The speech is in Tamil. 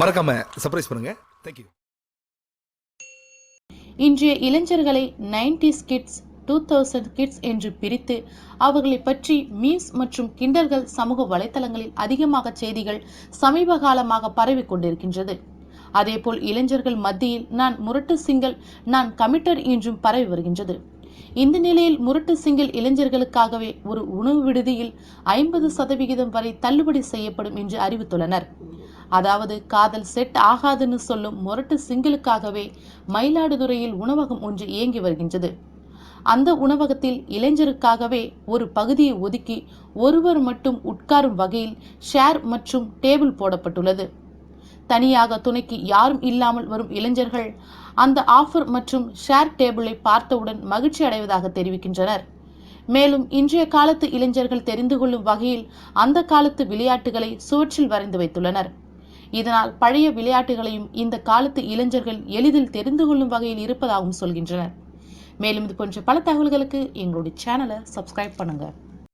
மறக்காம சர்ப்ரைஸ் பண்ணுங்க. தேங்க்யூ இன்றைய இளைஞர்களை 90s kids two thousand kids என்று பிரித்து அவர்களை பற்றி மீம்ஸ் மற்றும் கிண்டல்கள் சமூக வலைத்தளங்களில் அதிகமாக செய்திகள் சமீப காலமாக பரவிக் கொண்டிருக்கின்றது. அதேபோல் இளைஞர்கள் மத்தியில் நான் முரட்டு சிங்கல் நான் கமிட்டர் என்றும் பரவி வருகின்றது. இந்த நிலையில் முரட்டு சிங்கிள் இளைஞர்களுக்காகவே ஒரு உணவு விடுதியில் ஐம்பது சதவிகிதம் வரை தள்ளுபடி செய்யப்படும் என்று அறிவித்துள்ளனர். அதாவது காதல் செட் ஆகாதுன்னு சொல்லும் முரட்டு சிங்கிளுக்காகவே மயிலாடுதுறையில் உணவகம் ஒன்று இயங்கி வருகின்றது. அந்த உணவகத்தில் இளைஞருக்காகவே ஒரு பகுதியை ஒதுக்கி ஒருவர் மட்டும் உட்காரும் வகையில் ஷேர் மற்றும் டேபிள் போடப்பட்டுள்ளது. தனியாக துணைக்கு யாரும் இல்லாமல் வரும் இளைஞர்கள் அந்த ஆஃபர் மற்றும் ஷேர் டேபிளை பார்த்தவுடன் மகிழ்ச்சி அடைவதாக தெரிவிக்கின்றனர். மேலும் இன்றைய காலத்து இளைஞர்கள் தெரிந்து கொள்ளும் வகையில் அந்த காலத்து விளையாட்டுகளை சுவற்றில் வரைந்து வைத்துள்ளனர். இதனால் பழைய விளையாட்டுகளையும் இந்த காலத்து இளைஞர்கள் எளிதில் தெரிந்து கொள்ளும் வகையில் இருப்பதாகவும் சொல்கின்றனர். மேலும் இது போன்ற பல தகவல்களுக்கு எங்களுடைய சேனலை சப்ஸ்கிரைப் பண்ணுங்கள்